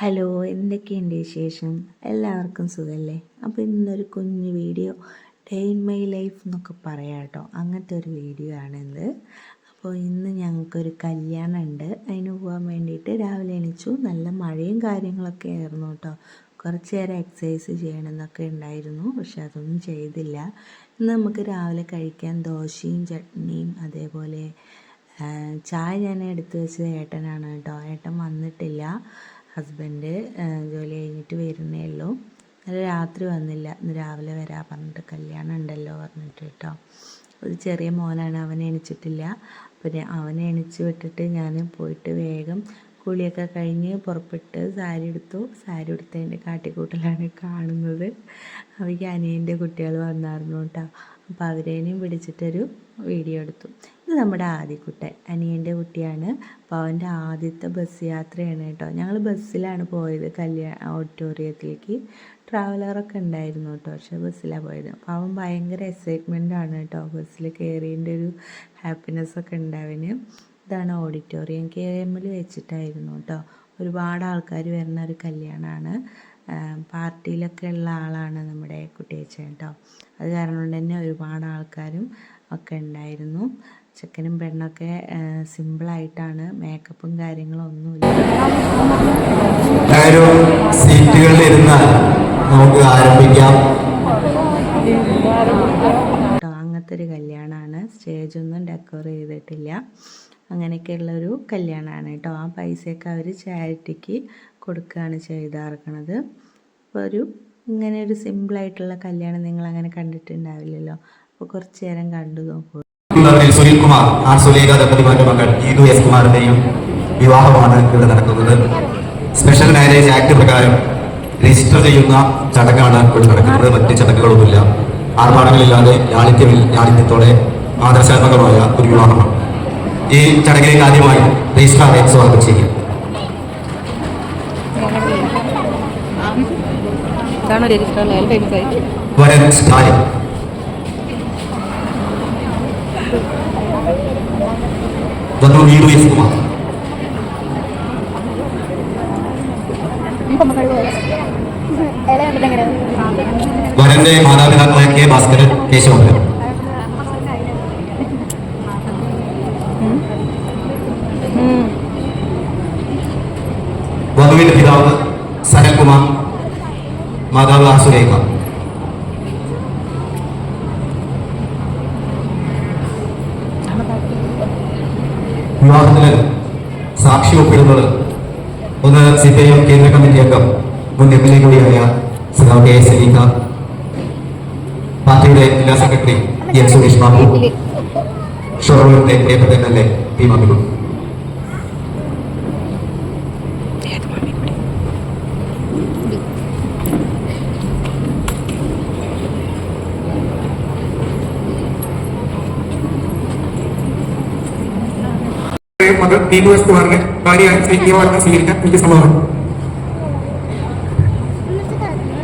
Hello എന്തൊക്കെയുണ്ട് വിശേഷം? എല്ലാവർക്കും സുഖമല്ലേ അപ്പോൾ ഇന്നൊരു കുഞ്ഞു video day in my life എന്നൊക്കെ പറയാം കേട്ടോ. അങ്ങനത്തെ ഒരു വീഡിയോ ആണിത് അപ്പോൾ ഇന്ന് ഞങ്ങൾക്കൊരു കല്യാണം ഉണ്ട്. അതിന് പോകാൻ വേണ്ടിയിട്ട് രാവിലെ എണീച്ചു. നല്ല മഴയും കാര്യങ്ങളൊക്കെ ആയിരുന്നു കേട്ടോ. കുറച്ച് നേരം എക്സസൈസ് ചെയ്യണമെന്നൊക്കെ ഉണ്ടായിരുന്നു. പക്ഷെ അതൊന്നും ചെയ്തില്ല. ഇന്ന് നമുക്ക് രാവിലെ കഴിക്കാൻ ദോശയും ചട്നിയും അതേപോലെ ചായ ഞാൻ എടുത്തു വെച്ചത് ഏട്ടനാണ് കേട്ടോ. ഏട്ടൻ വന്നിട്ടില്ല. ഹസ്ബൻഡ് ജോലി കഴിഞ്ഞിട്ട് വരുന്നേ ഉള്ളൂ. ഇന്നലെ രാത്രി വന്നില്ല. ഇന്ന് രാവിലെ വരാ പറഞ്ഞിട്ട് കല്യാണം ഉണ്ടല്ലോ പറഞ്ഞിട്ട് കേട്ടോ. ഒരു ചെറിയ മോനാണ്. അവനെ എണിച്ചിട്ടില്ല. പിന്നെ അവനെ എണിച്ച് വിട്ടിട്ട് ഞാൻ പോയിട്ട് വേഗം കുളിയൊക്കെ കഴിഞ്ഞ് പുറപ്പെട്ട് സാരി എടുത്തു. സാരി എടുത്തതിന്റെ കാട്ടിക്കൂട്ടലാണ് കാണുന്നത്. അവയ്ക്ക് അനിയന്റെ കുട്ടികൾ വന്നായിരുന്നു കേട്ടോ. അപ്പോൾ അവരേനെയും പിടിച്ചിട്ടൊരു വീഡിയോ എടുത്തു. ഇത് നമ്മുടെ ആദ്യക്കുട്ടൻ അനിയന്റെ കുട്ടിയാണ്. അപ്പോൾ അവന്റെ ആദ്യത്തെ ബസ് യാത്രയാണ് കേട്ടോ. ഞങ്ങൾ ബസ്സിലാണ് പോയത് കല്യാണ ഓഡിറ്റോറിയത്തിലേക്ക്. ട്രാവലറൊക്കെ ഉണ്ടായിരുന്നു കേട്ടോ പക്ഷേ ബസ്സിലാണ് പോയത്. അപ്പോൾ അവൻ ഭയങ്കര എക്സൈറ്റ്മെന്റ് ആണ് കേട്ടോ ബസ്സിൽ കയറിയതിന്റെ ഒരു ഹാപ്പിനെസ് ഒക്കെ ഉണ്ടാവിന് ഇതാണ് ഓഡിറ്റോറിയം. കെ എമ്മിൽ വെച്ചിട്ടായിരുന്നു കേട്ടോ. ഒരുപാട് ആൾക്കാർ വരുന്ന ഒരു കല്യാണമാണ് പാർട്ടിയിലൊക്കെ ഉള്ള ആളാണ് നമ്മുടെ കുട്ടിയച്ചൻ കേട്ടോ അത് കാരണം കൊണ്ട് തന്നെ ഒരുപാട് ആൾക്കാരും ഒക്കെ ഉണ്ടായിരുന്നു. ചെക്കനും പെണ്ണൊക്കെ സിമ്പിളായിട്ടാണ് മേക്കപ്പും കാര്യങ്ങളും ഒന്നുമില്ല. സീറ്റുകളിൽ നമുക്ക് ആരംഭിക്കാം. കേട്ടോ അങ്ങനത്തെ ഒരു കല്യാണമാണ്. സ്റ്റേജൊന്നും ഡെക്കോർ ചെയ്തിട്ടില്ല. അങ്ങനെയൊക്കെയുള്ളൊരു കല്യാണമാണ് കേട്ടോ ആ പൈസയൊക്കെ അവർ ചാരിറ്റിക്ക് കൊടുക്കുകയാണ് ചെയ്തിറക്കണത് അപ്പോൾ ഒരു ഇങ്ങനെ ഒരു സിമ്പിളായിട്ടുള്ള കല്യാണം നിങ്ങൾ അങ്ങനെ കണ്ടിട്ടുണ്ടാവില്ലല്ലോ. അപ്പോൾ കുറച്ച് നേരം കണ്ടു നോക്കൂ. സുനിൽ കുമാർ ആർ സുലേഖ ദമ്പതിമാരുടെ മകൾ ഗീതു എസ് കുമാറിന്റെയും വിവാഹമാണ് ഇവിടെ നടക്കുന്നത്. സ്പെഷ്യൽ മാരേജ് ആക്ട് പ്രകാരം രജിസ്റ്റർ ചെയ്യുന്ന ചടങ്ങാണ് ഇവിടെ നടക്കുന്നത്. മറ്റ് ചടങ്ങുകളൊന്നുമില്ല. ആർഭാടങ്ങളില്ലാതെ ലാളിത്യമിൽ ലാളിത്യത്തോടെ ആദർശാത്മകമായ ഒരു വിവാഹമാണ്. ഈ ചടങ്ങിലേക്ക് ആദ്യമായി രജിസ്ട്രാർ സ്വാഗതം ചെയ്യും ഇതാണോ രജിസ്റ്റർ ഫേമസ് ആയി വരൻ സ്റ്റാലിൻ വധു ഗീതു എസ് കുമാർ. വരന്റെ മാതാപിതാക്കളായ കെ ഭാസ്കരൻ കേശവപുരം മാതാവ് ആർ സുരേഖ വിവാഹത്തിന് സാക്ഷി ഒപ്പിടുന്നത് ഒന്ന് സി കേന്ദ്ര കമ്മിറ്റി അംഗം മുൻ എം എൽ എ കൂടിയായ സഖാവ് കെ എസ് സലീഖ പാർട്ടിയുടെ ജില്ലാ സെക്രട്ടറി എൻ സുരേഷ് ബാബു ഷൊറൂരിന്റെ പ്രിയപ്പെട്ട M L A P Mammikutty മകൾ ദീപു എസ് കുമാറിന് ഭാര്യയായി ശ്രീ നിയമനം സ്വീകരിക്കാൻ എനിക്ക് സമ്മതമാണ്.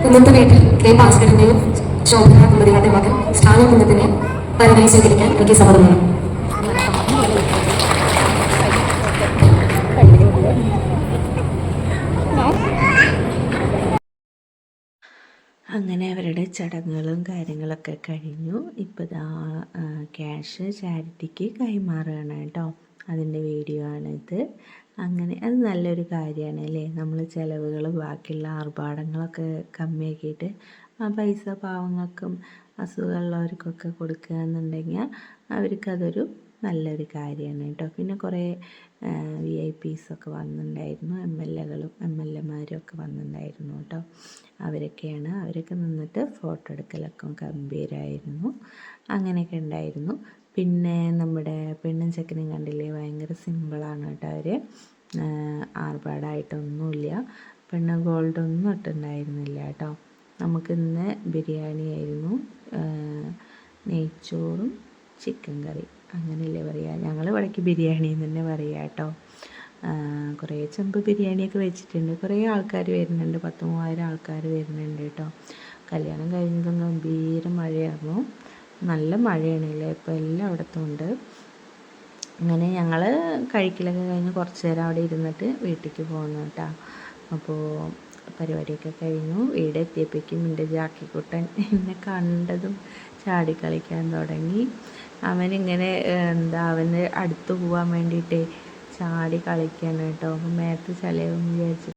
കുന്നത്ത് വീട്ടിൽ കെ ഭാസ്കരന്റെയും ശോഭന മകൻ സ്റ്റാലിൻ കുന്നത്തിനെ സ്വീകരിക്കാൻ എനിക്ക് സമ്മതമാണ്. അങ്ങനെ അവരുടെ ചടങ്ങുകളും കാര്യങ്ങളൊക്കെ കഴിഞ്ഞു. ഇപ്പോൾ ക്യാഷ് ചാരിറ്റിക്ക് കൈമാറുകയാണ് കേട്ടോ. അതിന്റെ വീഡിയോ ആണിത്. അങ്ങനെ അത് നല്ലൊരു കാര്യമാണ് അല്ലേ? നമ്മൾ ചിലവുകൾ ബാക്കിയുള്ള ആർഭാടങ്ങളൊക്കെ കമ്മിയാക്കിയിട്ട് ആ പൈസ പാവങ്ങൾക്കും അസുഖമുള്ളവർക്കൊക്കെ കൊടുക്കുക എന്നുണ്ടെങ്കിൽ അവർക്കതൊരു നല്ലൊരു കാര്യമാണ് കേട്ടോ. പിന്നെ കുറേ വി ഐ പീസൊക്കെ വന്നിട്ടുണ്ടായിരുന്നു. എം എൽ എകളും എം എൽ എമാരും ഒക്കെ വന്നിട്ടുണ്ടായിരുന്നു കേട്ടോ. അവരൊക്കെയാണ് അവരൊക്കെ നിന്നിട്ട് ഫോട്ടോ എടുക്കലൊക്കെ ഗംഭീരമായിരുന്നു അങ്ങനെയൊക്കെ ഉണ്ടായിരുന്നു. പിന്നെ നമ്മുടെ പെണ്ണും ചെക്കനും കണ്ടില്ലേ? ഭയങ്കര സിമ്പിളാണ് കേട്ടോ അവർ ആർഭാടായിട്ടൊന്നുമില്ല. പെണ്ണ് ഗോൾഡൊന്നും ഇട്ടുണ്ടായിരുന്നില്ല കേട്ടോ. നമുക്കിന്ന് ബിരിയാണി ആയിരുന്നു നെയ്ച്ചോറും ചിക്കൻ കറി. അങ്ങനെയല്ലേ പറയുക ഞങ്ങൾ ഇവിടേക്ക് ബിരിയാണി എന്ന് തന്നെ പറയുക കേട്ടോ. കുറേ ചെമ്പ് ബിരിയാണിയൊക്കെ വെച്ചിട്ടുണ്ട്. കുറേ ആൾക്കാർ വരുന്നുണ്ട്. പത്ത് മൂവായിരം ആൾക്കാർ വരുന്നുണ്ട് കേട്ടോ. കല്യാണം കഴിഞ്ഞതും ഗംഭീര മഴയായിരുന്നു. നല്ല മഴയാണ് അല്ലേ? ഇപ്പോൾ എല്ലായിടത്തും ഉണ്ട്. അങ്ങനെ ഞങ്ങൾ കഴിക്കലൊക്കെ കഴിഞ്ഞ് കുറച്ച് നേരം അവിടെ ഇരുന്നിട്ട് വീട്ടിലേക്ക് പോകുന്നു കേട്ടോ. അപ്പോൾ പരിപാടിയൊക്കെ കഴിഞ്ഞു. വീട് എത്തിയപ്പോഴേക്കും എന്റെ ജാക്കിക്കുട്ടൻ എന്നെ കണ്ടതും ചാടി കളിക്കാൻ തുടങ്ങി. അവനിങ്ങനെ എന്താ അവന് അടുത്ത് പോകാൻ വേണ്ടിയിട്ട് ചാടി കളിക്കാൻ കേട്ടോ. അപ്പം മേത്ത് ചളിയാവും വിചാരിച്ചു